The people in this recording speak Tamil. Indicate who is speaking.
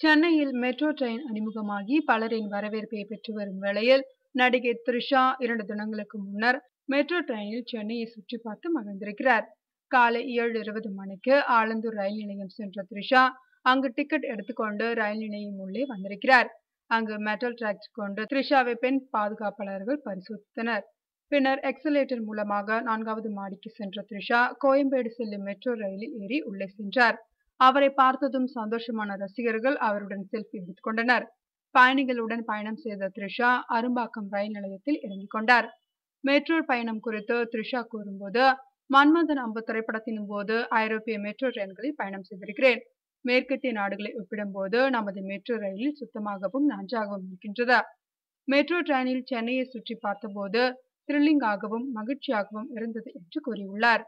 Speaker 1: சென்னையில் மெட்ரோ ட்ரெயின் அறிமுகமாகி பலரின் வரவேற்பை பெற்று வரும் வேளையில் நடிகை த்ரிஷா இரண்டு தினங்களுக்கு முன்னர் மெட்ரோ ட்ரெயினில் சென்னையை சுற்றி பார்த்து மகிழ்ந்திருக்கிறார். காலை ஏழு இருபது மணிக்கு ஆலந்தூர் ரயில் நிலையம் சென்ற த்ரிஷா அங்கு டிக்கெட் எடுத்துக்கொண்டு ரயில் நிலையம் உள்ளே வந்திருக்கிறார். அங்கு மெட்டல் டிராக்ஸ் கொண்டு த்ரிஷாவை பெண் பாதுகாப்பாளர்கள் பரிசோதித்தனர். பின்னர் எக்ஸலேட்டர் மூலமாக நான்காவது மாடிக்கு சென்ற த்ரிஷா கோயம்பேடு செல்லும் மெட்ரோ ரயிலில் ஏறி உள்ளே சென்றார். அவரை பார்த்ததும் சந்தோஷமான ரசிகர்கள் அவருடன் செல்ஃபி எடுத்துக்கொண்டனர். பயணிகளுடன் பயணம் செய்த த்ரிஷா அரும்பாக்கம் ரயில் நிலையத்தில் இறங்கிக் கொண்டார். மெட்ரோ பயணம் குறித்து த்ரிஷா கூறும்போது மன்மதன் அம்பு திரைப்படத்தின் போது ஐரோப்பிய மெட்ரோ ரயில்களில் பயணம் செய்திருக்கிறேன். மேற்கத்திய நாடுகளை ஒப்பிடும்போது நமது மெட்ரோ ரயிலில் சுத்தமாகவும் நன்றாகவும் இருக்கின்றது. மெட்ரோ ட்ரெயினில் சென்னையை சுற்றி பார்த்தபோது த்ரில்லிங்காகவும் மகிழ்ச்சியாகவும் இருந்தது என்று கூறியுள்ளார்.